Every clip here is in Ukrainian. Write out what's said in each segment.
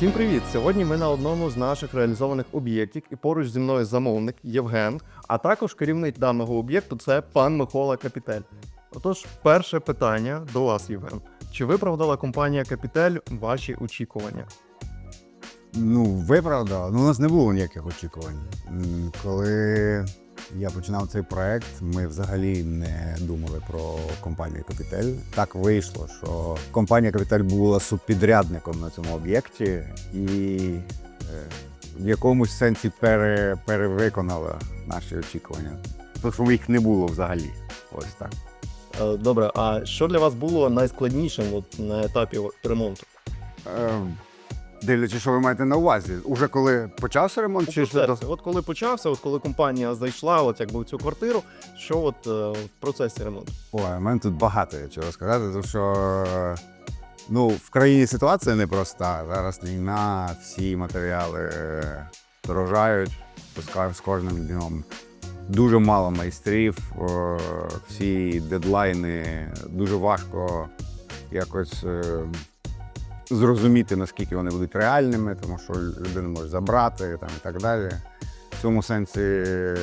Всім привіт! Сьогодні ми на одному з наших реалізованих об'єктів і поруч зі мною замовник Євген, а також керівник даного об'єкту це пан Микола Капітель. Отож, перше питання до вас, Євген. Чи виправдала компанія Капітель ваші очікування? Ну, виправдала. Ну, у нас не було ніяких очікувань. Коли я починав цей проект, ми взагалі не думали про компанію Капітель. Так вийшло, що компанія Капітель була субпідрядником на цьому об'єкті і е, в якомусь сенсі пере, перевиконала наші очікування. Тому що їх не було взагалі. Ось так. Е, Добре, а що для вас було найскладнішим от, на етапі ремонту? Е, Дивлячись, що ви маєте на увазі. Уже коли почався ремонт, чи Чи ж От коли почався, от коли компанія зайшла, от якби в цю квартиру, що от е, в процесі ремонту? Ой, у мене тут багато є чого сказати, тому що е, ну, в країні ситуація непроста. Зараз війна, всі матеріали е, дорожають з з кожним днем. Дуже мало майстрів, е, всі дедлайни, дуже важко якось е, зрозуміти, наскільки вони будуть реальними, тому що людина може забрати там, і так далі. В цьому сенсі е,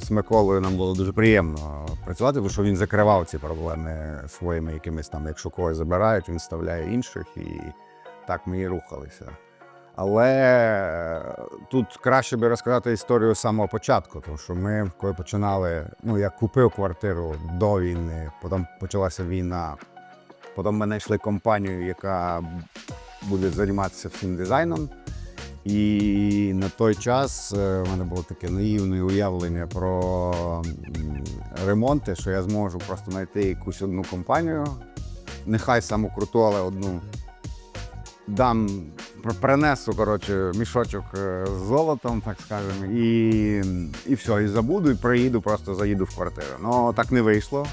з Миколою нам було дуже приємно працювати, тому що він закривав ці проблеми своїми якимись там, якщо когось забирають, він вставляє інших, і так ми і рухалися. Але е, тут краще би розказати історію з самого початку, тому що ми, коли починали, ну я купив квартиру до війни, потім почалася війна. Потім ми знайшли компанію, яка буде займатися всім дизайном. І на той час е, в мене було таке наївне уявлення про ремонти, що я зможу просто знайти якусь одну компанію, нехай саму круту, але одну дам, принесу коротше, мішочок е, з золотом, так скажемо, і, і все, і забуду, і приїду, просто заїду в квартиру. Ну так не вийшло.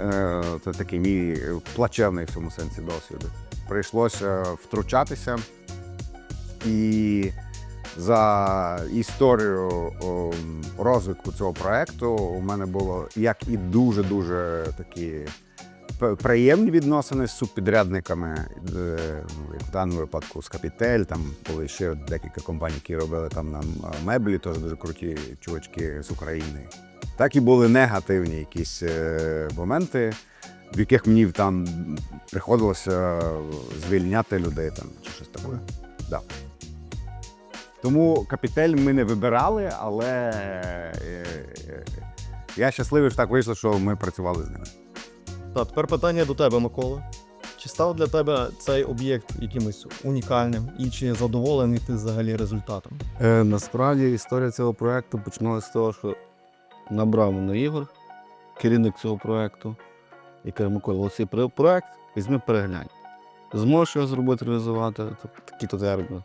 Е, Це такий мій плачевний в цьому сенсі досвід. Прийшлося втручатися. І за історію розвитку цього проекту у мене було як і дуже-дуже такі приємні відносини з субпідрядниками, е, ну, як в даному випадку з Капітель, там були ще декілька компаній, які робили там нам е, меблі, теж дуже круті чувачки з України. Так і були негативні якісь е, моменти, в яких мені там приходилося звільняти людей там, чи щось таке. Да. Тому капітель ми не вибирали, але е, е, я щасливий, що так вийшло, що ми працювали з ними. Так, тепер питання до тебе, Микола. Чи став для тебе цей об'єкт якимось унікальним і чи задоволений ти взагалі результатом? Е, насправді історія цього проекту починалася з того, що набрав мене Ігор, керівник цього проекту, і каже, Микола, ось цей про- візьми переглянь. Зможеш його зробити, реалізувати, такі то терміни.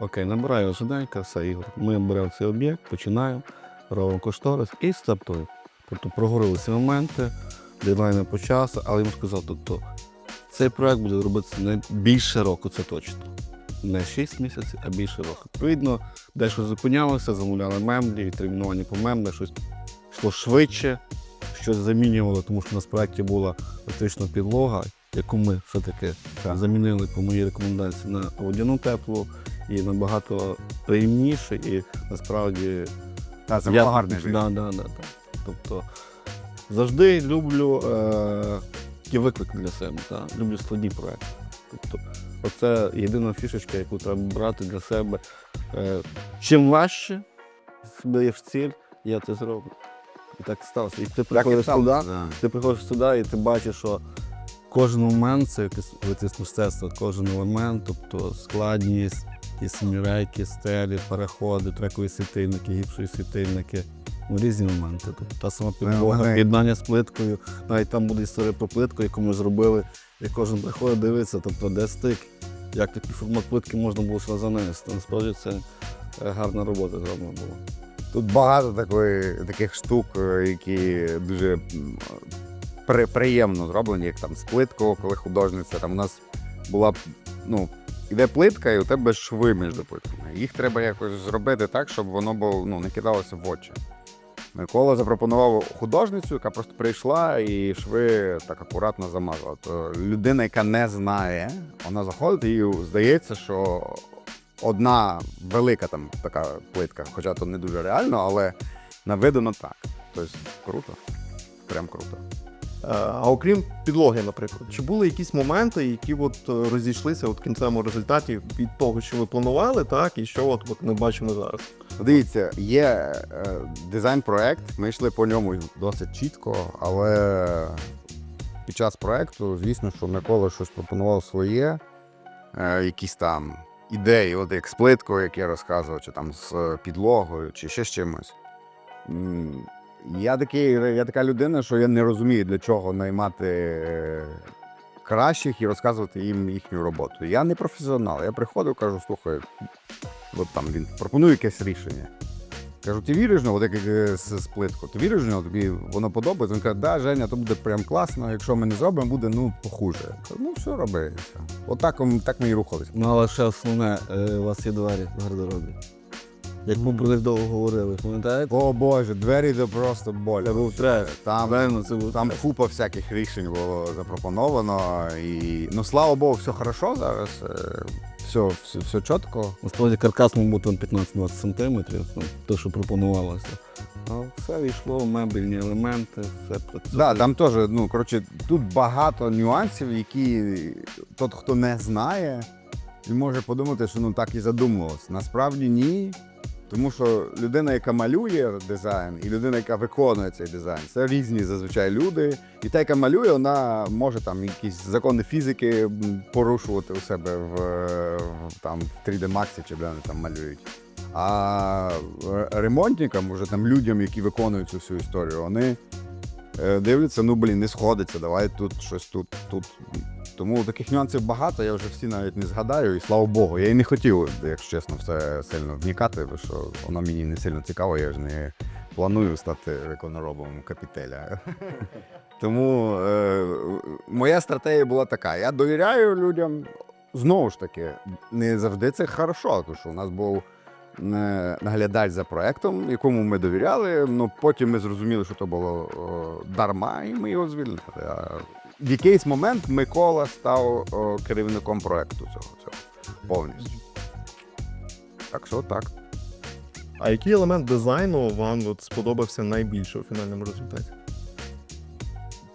Окей, набираю швиденько, все, Ігор. Ми беремо цей об'єкт, починаємо, робимо кошторис і стартуємо. Тобто прогорілися моменти, дедлайни по часу, але йому сказав, тобто, цей проект буде робитися не більше року, це точно. Не 6 місяців, а більше року. Відповідно, дещо зупинялося, замовляли мемлі, відтерміновані по мемлях, щось йшло швидше, щось замінювали, тому що у нас в проєкті була фактично підлога, яку ми все-таки замінили по моїй рекомендації на водяну теплу і набагато приємніше, і насправді Та, це я- було гарне життя. Да, да, да, да. Тобто завжди люблю е, такі виклики для себе. Та? Люблю складні проекти. Тобто, оце єдина фішечка, яку треба брати для себе. Е, чим важче є в ціль, я це зроблю. І так сталося. І ти Так і приходиш туди, Да. ти приходиш сюди і ти бачиш, що кожен момент це якесь якесь мистецтво, кожен елемент, тобто складність, ті смірейки, стелі, переходи, трекові світильники, гіпсові світильники. Ну, різні моменти. Тобто та сама підлога, вони- єднання з плиткою. Навіть там буде історія про плитку, яку ми зробили, і кожен приходить дивиться, тобто де стик, як такий формат плитки можна було сюди занести. Насправді це е, гарна робота зроблена була. Тут багато такої, таких штук, е, які дуже при, приємно зроблені, як там з плиткою, коли художниця. Там у нас була ну, іде плитка, і у тебе шви між плитками. Їх треба якось зробити так, щоб воно було, ну, не кидалося в очі. Микола запропонував художницю, яка просто прийшла і шви так акуратно замазала. То людина, яка не знає, вона заходить, і здається, що одна велика там така плитка, хоча то не дуже реально, але наведено так. Тобто круто. Прям круто. Е, А окрім підлоги, наприклад, чи були якісь моменти, які от е, розійшлися от в кінцевому результаті від того, що ви планували, так, і що от, от ми бачимо зараз? Дивіться, є е, дизайн-проект, ми йшли по ньому досить чітко, але під час проекту, звісно, що Микола щось пропонував своє, е, якісь там ідеї, от як з плиткою, як я розказував, чи там з підлогою, чи ще з чимось. Я, такий, я така людина, що я не розумію, для чого наймати е, кращих і розказувати їм їхню роботу. Я не професіонал. Я приходив, кажу, слухай, от там він пропонує якесь рішення. Кажу, ти віриш в нього, от як е, з, з плитку, ти віриш в нього, тобі воно подобається. Він каже, да, Женя, то буде прям класно. Якщо ми не зробимо, буде ну похуже. Кажу, ну все роби. і все. От так, ми і рухалися. Ну, але ще основне, е, у вас є двері в гардеробі. Як ми про них довго говорили, пам'ятаєте? О Боже, двері це просто боль. Це був треш. Там, Правильно, це був там треш. купа всяких рішень було запропоновано. І ну слава Богу, все хорошо зараз. е, Все, все, все чітко. Насправді каркас мав бути 15-20 см, ну, те, що пропонувалося. А все війшло, мебельні елементи, все працює. Да, там теж, ну коротше, тут багато нюансів, які тот, хто не знає, він може подумати, що ну так і задумувалось. Насправді ні. Тому що людина, яка малює дизайн, і людина, яка виконує цей дизайн, це різні зазвичай люди. І та, яка малює, вона може там якісь закони фізики порушувати у себе в, в там в 3D Max чи вони там малюють. А ремонтникам, уже там людям, які виконують цю всю історію, вони е, дивляться, ну блін, не сходиться, давай тут щось тут, тут. Тому таких нюансів багато, я вже всі навіть не згадаю, і слава Богу. Я і не хотів, якщо чесно, все сильно вникати, бо що воно мені не сильно цікаво, я ж не планую стати виконоробом капітеля. Тому е, моя стратегія була така: я довіряю людям. Знову ж таки, не завжди це хорошо, тому що у нас був е, наглядач за проектом, якому ми довіряли. Ну потім ми зрозуміли, що то було о, дарма, і ми його звільнили. В якийсь момент Микола став о, керівником проекту цього, цього повністю. Так що так. А який елемент дизайну вам от сподобався найбільше у фінальному результаті?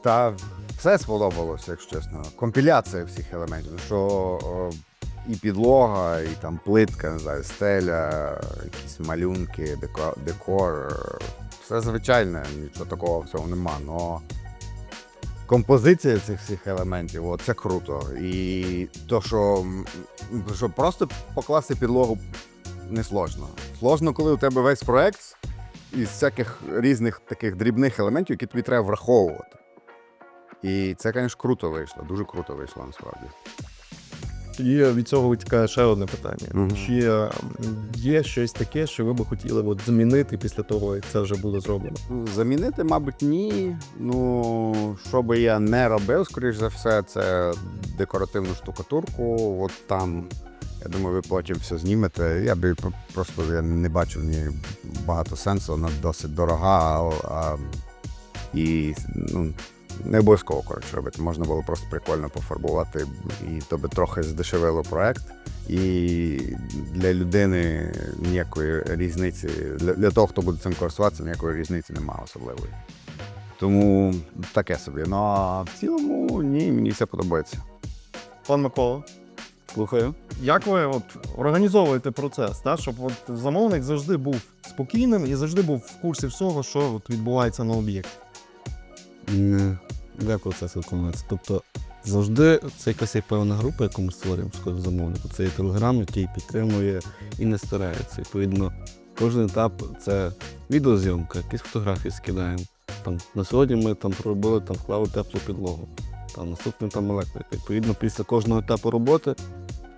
Та все сподобалося, якщо чесно. Компіляція всіх елементів. Що о, і підлога, і там плитка, не знаю, стеля, якісь малюнки, декор, декор. Все звичайне, нічого такого всього нема. Но композиція цих всіх елементів, о, це круто. І то, що, що просто покласти підлогу не сложно. Сложно, коли у тебе весь проект із всяких різних таких дрібних елементів, які тобі треба враховувати. І це, звісно, круто вийшло, дуже круто вийшло насправді. Тоді від цього витікає ще одне питання. Мгм. Чи е, є щось таке, що ви би хотіли от змінити після того, як це вже буде зроблено? Замінити, мабуть, ні. Ну, що би я не робив, скоріш за все, це декоративну штукатурку. От там, я думаю, ви потім все знімете. Я би просто я не бачу в ній багато сенсу, вона досить дорога, а, а, і ну, не обов'язково коротше робити. Можна було просто прикольно пофарбувати, і то би трохи здешевило проект. І для людини ніякої різниці, для, для того, хто буде цим користуватися, ніякої різниці немає особливої. Тому таке собі. Ну а в цілому ні, мені все подобається. Пан Микола, Слухаю. як ви от організовуєте процес, та, щоб от замовник завжди був спокійним і завжди був в курсі всього, що от відбувається на об'єкті? Як процес виконується? Тобто завжди це якась є певна група, яку ми створюємо з замовнику. Це є телеграм, який підтримує і не старається. Відповідно, кожен етап це відеозйомка, якісь фотографії скидаємо. Там, на сьогодні ми там проробили, там вклали теплу підлогу. Там наступний там електрика. Відповідно, після кожного етапу роботи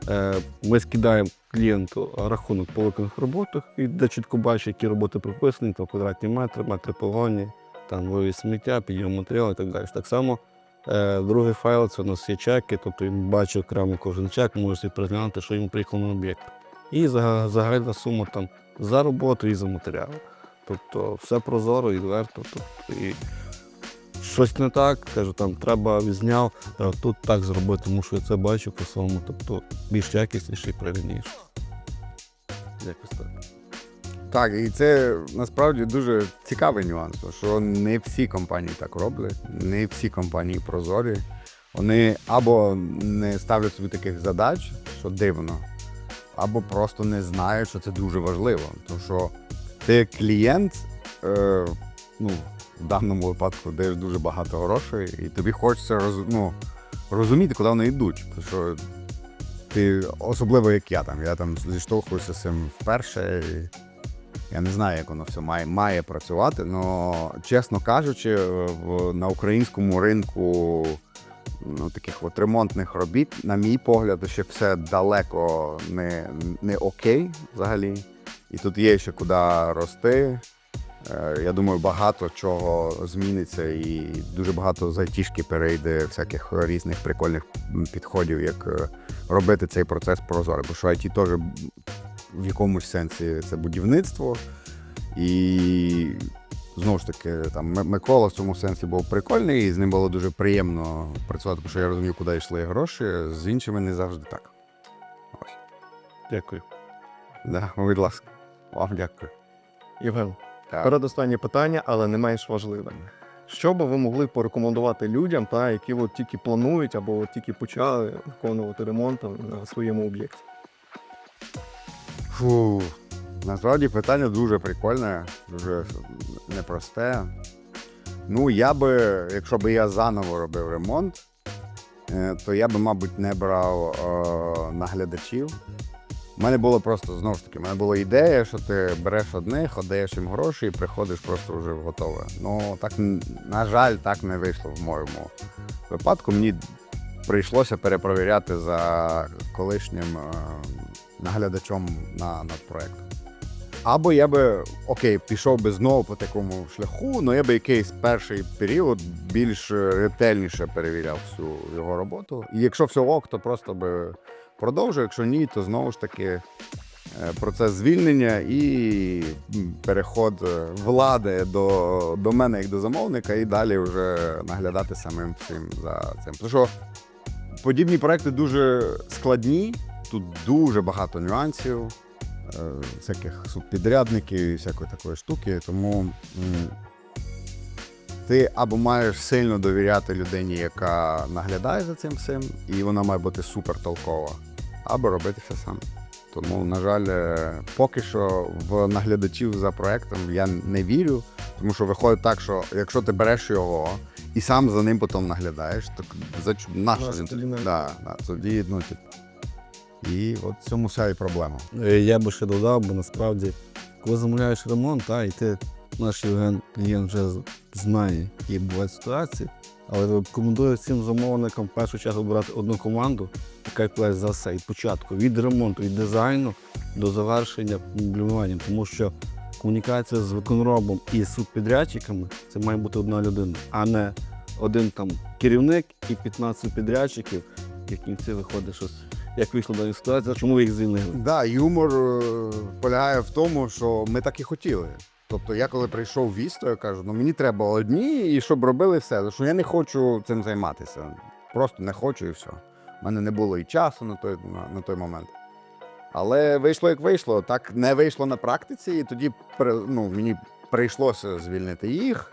е, ми скидаємо клієнту рахунок по виконаних роботах і де чітко бачить, які роботи прописані, там квадратні метри, метри погоні, там вивіз сміття, підйом матеріалу і так далі. Так само е, другий файл це у нас є чеки, тобто він бачить окремо кожен чек, може приглянути, що йому приїхало на об'єкт. І загальна сума там за роботу і за матеріал. Тобто все прозоро відверто. Тобто, і щось не так, кажу, там треба відзняв, тут так зробити, тому що я це бачу по своєму, тобто більш якісніше і правильніше. Якось так. Так, і це насправді дуже цікавий нюанс, що не всі компанії так роблять, не всі компанії прозорі. Вони або не ставлять собі таких задач, що дивно, або просто не знають, що це дуже важливо. Тому що ти клієнт, е, ну, в даному випадку даєш дуже багато грошей, і тобі хочеться роз, ну, розуміти, куди вони йдуть. Тому що ти, особливо як я там, я там зіштовхуюся з цим вперше. І я не знаю, як воно все має, має працювати, але, чесно кажучи, в, на українському ринку ну, таких от ремонтних робіт, на мій погляд, ще все далеко не, не окей взагалі. І тут є ще куди рости. Е, Я думаю, багато чого зміниться, і дуже багато з айтішки перейде всяких різних прикольних підходів, як е, робити цей процес прозорий. Бо що IT теж в якомусь сенсі це будівництво. І знову ж таки, там Микола в цьому сенсі був прикольний, і з ним було дуже приємно працювати, тому що я розумів, куди йшли гроші. З іншими не завжди так. Ось. Дякую. Да, будь ласка, вам дякую. Євген, передостаннє питання, але не менш важливе. Що би ви могли порекомендувати людям, та, які от тільки планують або от тільки почали виконувати ремонт на своєму об'єкті? Фу. Насправді питання дуже прикольне, дуже непросте. Ну, я би, якщо б я заново робив ремонт, е, то я би, мабуть, не брав е, наглядачів. У мене було просто знову ж таки, у мене була ідея, що ти береш одних, віддаєш їм гроші і приходиш просто вже готове. Ну, так, на жаль, так не вийшло в моєму випадку. Мені прийшлося перепровіряти за колишнім е, наглядачом на, над проектом. Або я би окей, пішов би знову по такому шляху, але я би якийсь перший період більш ретельніше перевіряв всю його роботу. І якщо все ок, то просто би продовжив. Якщо ні, то знову ж таки е, процес звільнення і переход е, влади до, до мене як до замовника, і далі вже наглядати самим всім за цим. Тому що подібні проекти дуже складні, тут дуже багато нюансів, е, всяких субпідрядників і всякої такої штуки. Тому ти або маєш сильно довіряти людині, яка наглядає за цим всім, і вона має бути супер толкова, або робити все сам. Тому, на жаль, е, поки що в наглядачів за проектом я не вірю, тому що виходить так, що якщо ти береш його і сам за ним потім наглядаєш, то за Нащо він? Да, да, тоді, ну, типу. І от в цьому вся і проблема. Е, Я би ще додав, бо насправді, коли замовляєш ремонт, та, і ти, наш Євген клієнт вже знає, які бувають ситуації, але рекомендую всім замовникам в першу чергу брати одну команду, яка відповідає за все від початку, від ремонту, від дизайну до завершення меблювання. Тому що комунікація з виконробом і субпідрядчиками це має бути одна людина, а не один там керівник і 15 підрядчиків, і в кінці виходить щось. Як вийшла дана ситуація, чому ви їх звільнили? Да, юмор е, полягає в тому, що ми так і хотіли. Тобто я коли прийшов в Вісто, я кажу, ну мені треба одні, і щоб робили все. Що я не хочу цим займатися. Просто не хочу і все. У мене не було і часу на той, на, на той момент. Але вийшло як вийшло. Так не вийшло на практиці, і тоді ну, мені прийшлося звільнити їх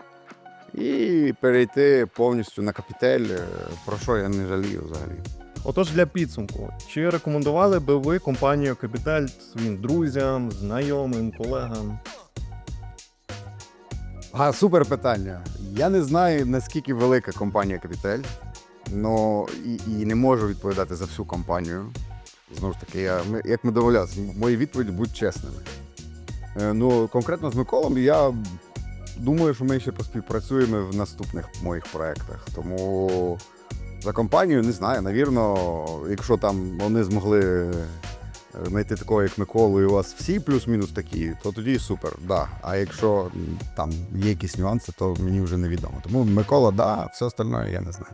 і перейти повністю на капітель, е, про що я не жалію взагалі. Отож, для підсумку, чи рекомендували би ви компанію Капіталь своїм друзям, знайомим, колегам? А, супер питання. Я не знаю, наскільки велика компанія Капітель, но і, і не можу відповідати за всю компанію. Знову ж таки, я, ми, як ми домовлялися, мої відповіді будуть чесними. Е, ну, конкретно з Миколом я думаю, що ми ще поспівпрацюємо в наступних моїх проєктах. Тому за компанію не знаю. Навірно, якщо там вони змогли е, знайти такого, як Миколу, і у вас всі плюс-мінус такі, то тоді супер, да. А якщо там є якісь нюанси, то мені вже невідомо. Тому Микола, да, все остальне я не знаю.